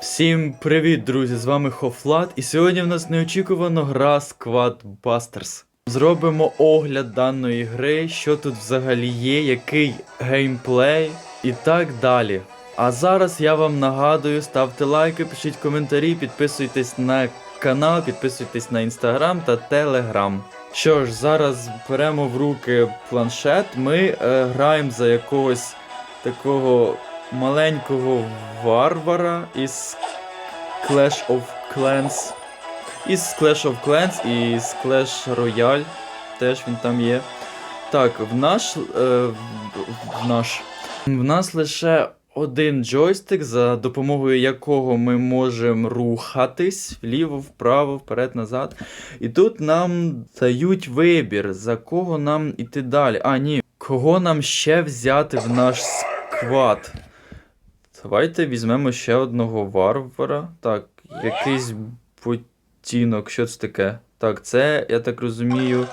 Всім привіт, друзі! З вами Хофлат, і сьогодні в нас неочікувано гра Squad Busters. Зробимо огляд даної гри, що тут взагалі є, який геймплей і так далі. А зараз я вам нагадую, ставте лайки, пишіть коментарі, підписуйтесь на канал, підписуйтесь на інстаграм та телеграм. Що ж, зараз беремо в руки планшет. Ми е, граємо за якогось такого маленького варвара із Clash of Clans. Із Clash of Clans і з Clash Royale. Теж він там є. Так, в наш. Е, в- наш. В нас лише один джойстик, за допомогою якого ми можемо рухатись вліво, вправо, вперед, назад. І тут нам дають вибір, за кого нам іти далі. А, ні, кого нам ще взяти в наш сквад. Давайте візьмемо ще одного варвара. Так, якийсь потінок. Що це таке? Так, це, я так розумію,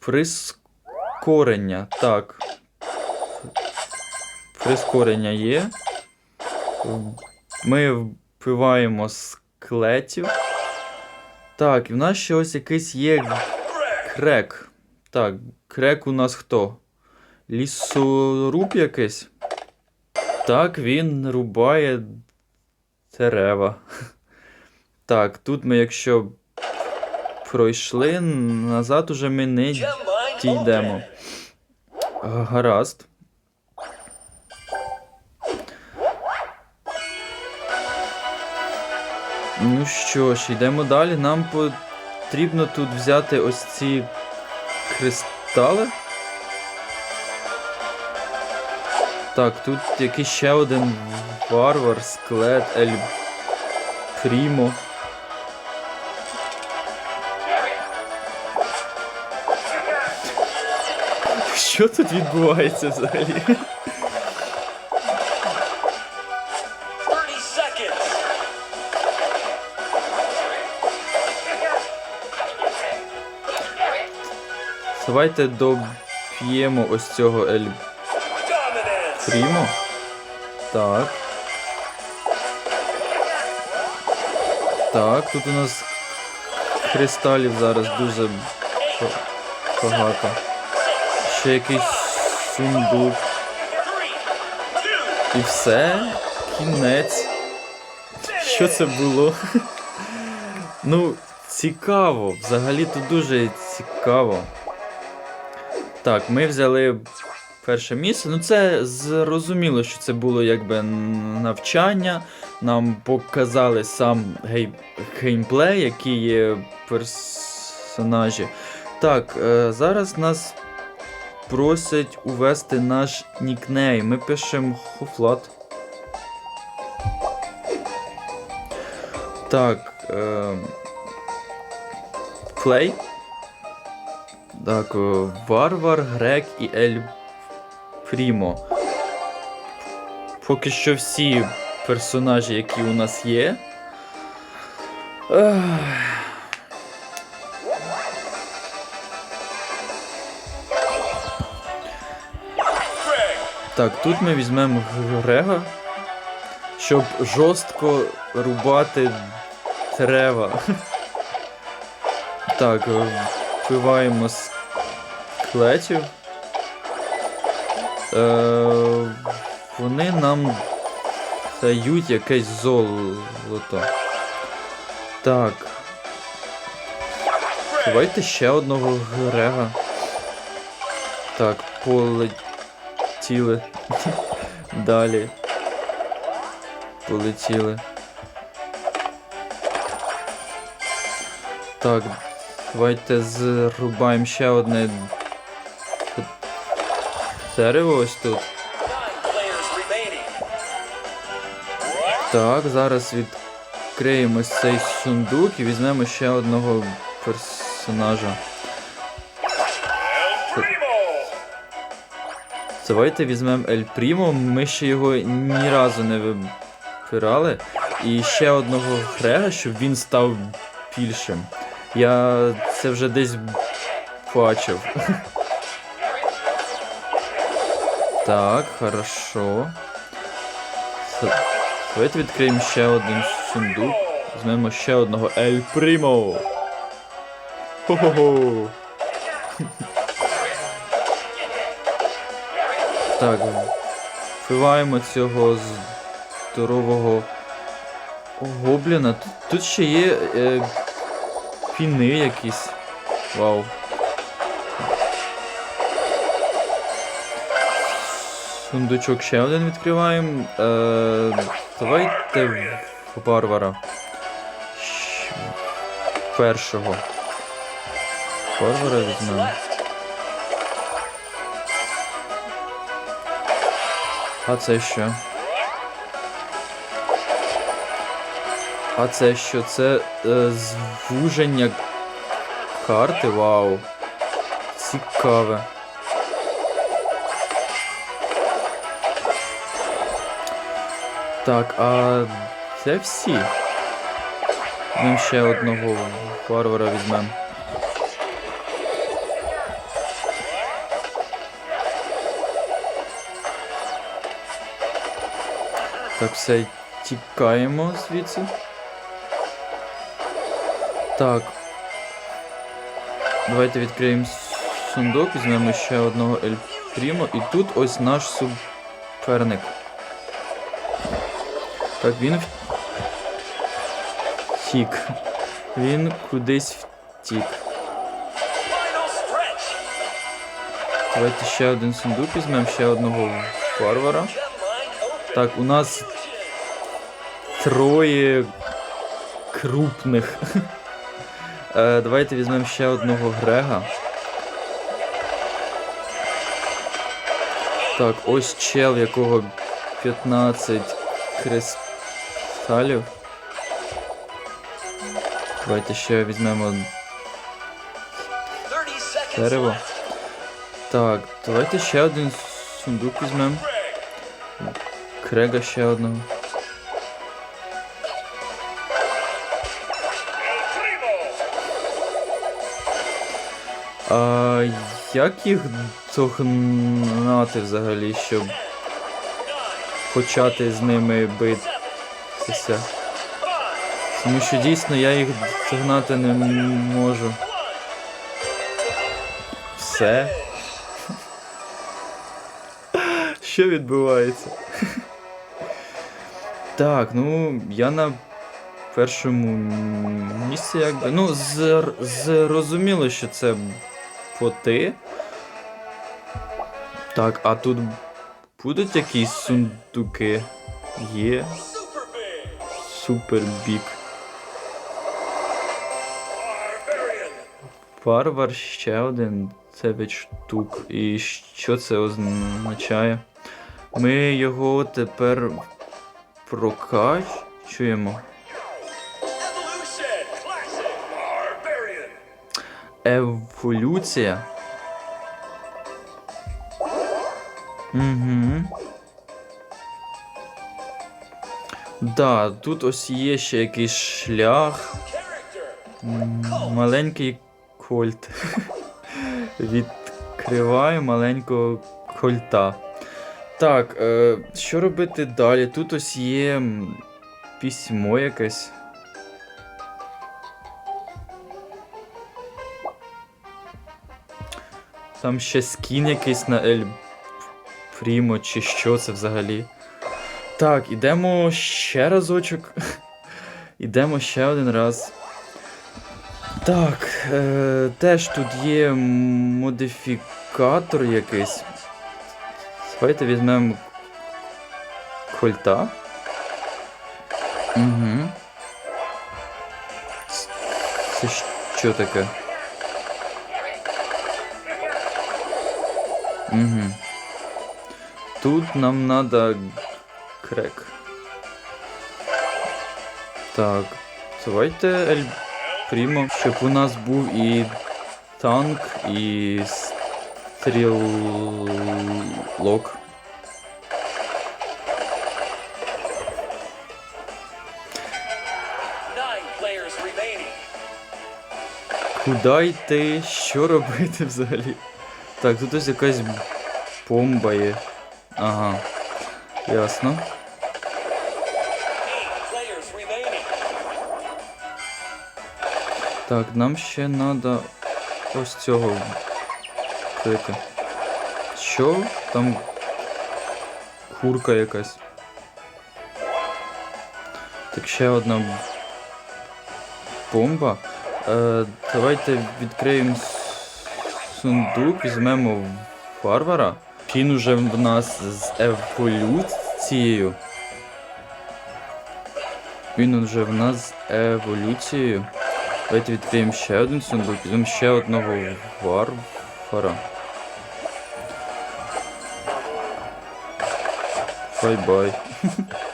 прискорення. Так. Прискорення є. Ми вбиваємо склетів. Так, і в нас ще ось якийсь є крек. Так, крек у нас хто? Лісоруб якийсь? Так, він рубає дерева. Так, тут ми, якщо пройшли, назад уже ми не дійдемо. Гаразд. Ну що ж, йдемо далі. Нам потрібно тут взяти ось ці кристали. Так, тут якийсь ще один варвар, склет, ель Прімо. Що тут відбувається взагалі? Давайте доб'ємо ось цього ель Прімо. Так. Так, тут у нас кристалів зараз дуже багато. Ще якийсь сундук. І все. Кінець. Що це було? ну, цікаво. Взагалі то дуже цікаво. Так, ми взяли перше місце. Ну, це зрозуміло, що це було якби навчання. Нам показали сам гей... геймплей, які є персонажі. Так, е, зараз нас просять увести наш нікнейм. Ми пишемо Хофлат. Так. Е... Плей. Так, Варвар, Грек і Ель Прімо. Поки що всі персонажі, які у нас є. Так, тут ми візьмемо Грега, щоб жорстко рубати дерева. Так, е, вбиваємо склетів. Е, вони нам дають якесь золото. Так. Давайте ще одного Грега. Так, полетіли. Далі. Полетіли. Так, давайте зрубаємо ще одне дерево ось тут. Так, зараз відкриємо цей сундук і візьмемо ще одного персонажа. Давайте візьмемо Ель Прімо. Ми ще його ні разу не вибирали. І ще одного Грега, щоб він став більшим. Я це вже десь бачив. Так, хорошо. Давайте відкриємо ще один сундук. Візьмемо ще одного Ель Примо. Хо-хо-хо. Так, вбиваємо цього здорового гобліна. Тут, ще є е, піни якісь. Вау. Сундучок ще один відкриваємо. Е, давайте варвара. Першого. Варвара візьмемо. А це що? А це що? Це е, звуження карти? Вау. Цікаве. Так, а це всі. Ми ще одного варвара візьмемо. Так, все, тікаємо звідси. Так. Давайте відкриємо сундук, візьмемо ще одного Ель Прімо. І тут ось наш суперник. Так, він втік. Він кудись втік. Давайте ще один сундук візьмемо, ще одного open. Так, у нас троє крупних. Е, давайте візьмемо ще одного Грега. Так, ось чел, якого 15 кристалів. Давайте ще візьмемо дерево. Так, давайте ще один сундук візьмемо. Крега ще одного. А як їх догнати взагалі, щоб почати з ними битися? Тому що дійсно я їх догнати не можу. Все. Що відбувається? Так, ну я на першому місці якби. Ну, зр- зрозуміло, що це поти. Так, а тут будуть якісь сундуки? Є. Супер бік. Варвар ще один. Це 9 штук. І що це означає? Ми його тепер прокачуємо. Еволюція. Угу. Да, тут ось є ще якийсь шлях. Маленький кольт. Відкриваю маленького кольта. Так, е, що робити далі? Тут ось є письмо якесь. Там ще скін якийсь на Ель Прімо, чи що це взагалі. Так, ідемо ще разочок. Ідемо ще один раз. Так, е, теж тут є модифікатор якийсь. Давайте візьмемо кольта. Угу. Це що таке? Угу. Тут нам надо крек. Так, давайте Ель Прімо, щоб у нас був і танк, і стрілок. Куди йти? Що робити взагалі? Так, тут ось якась бомба є. Ага. Ясно. Так, нам ще треба ось цього вбити. Що? Там курка якась. Так ще одна бомба. Е, давайте відкриємо сундук, візьмемо варвара. Він уже в нас з еволюцією. Він уже в нас з еволюцією. Давайте відкриємо ще один сундук, візьмемо ще одного варвара. Бай-бай.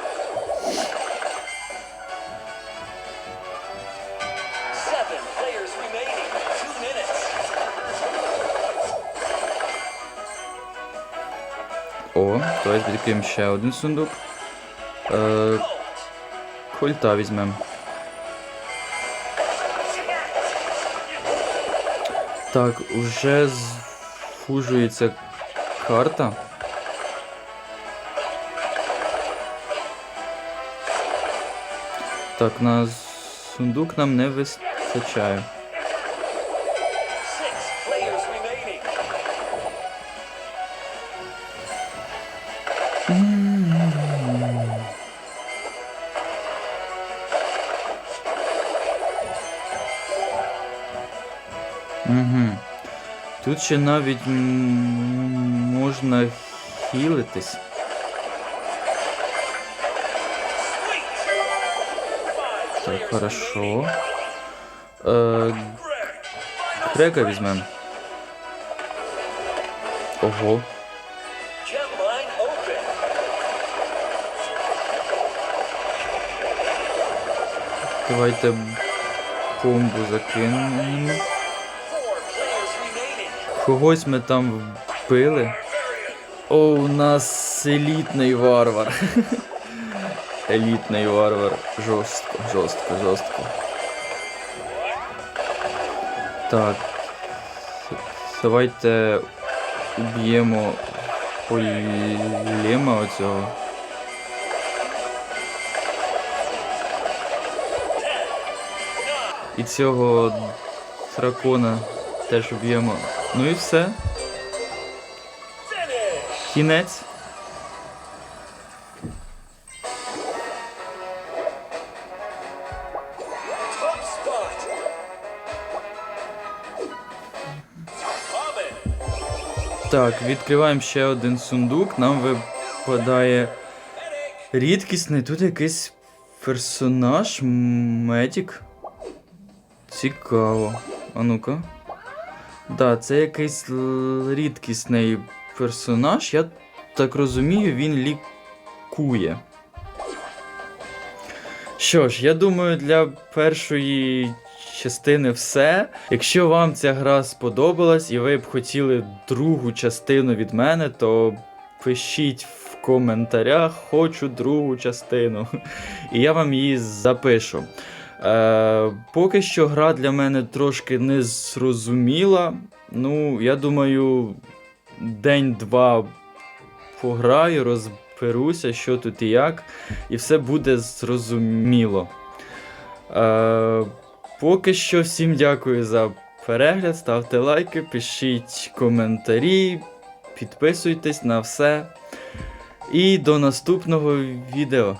Давайте відкриємо ще один сундук. Е, кольта візьмемо. Так, уже звужується карта. Так, на сундук нам не вистачає. Ще навіть можна хілитись. Так, хорошо. Е. Final візьмемо. Ого. Давайте бомбу закинемо. Когось ми там вбили. О, у нас елітний варвар. Елітний варвар. Жорстко, жорстко, жорстко. Так. Давайте уб'ємо голема оцього. І цього дракона теж уб'ємо. Ну і все. Кінець. Так, відкриваємо ще один сундук. Нам випадає рідкісний. Тут якийсь персонаж, Медік. Цікаво. А ну-ка. Да, це якийсь рідкісний персонаж. Я так розумію, він лікує. Що ж, я думаю, для першої частини все. Якщо вам ця гра сподобалась і ви б хотіли другу частину від мене, то пишіть в коментарях, хочу другу частину. І я вам її запишу. Е, поки що гра для мене трошки не зрозуміла. Ну, я думаю, день-два пограю, розберуся, що тут і як, і все буде зрозуміло. Е, поки що всім дякую за перегляд, ставте лайки, пишіть коментарі, підписуйтесь на все. І до наступного відео.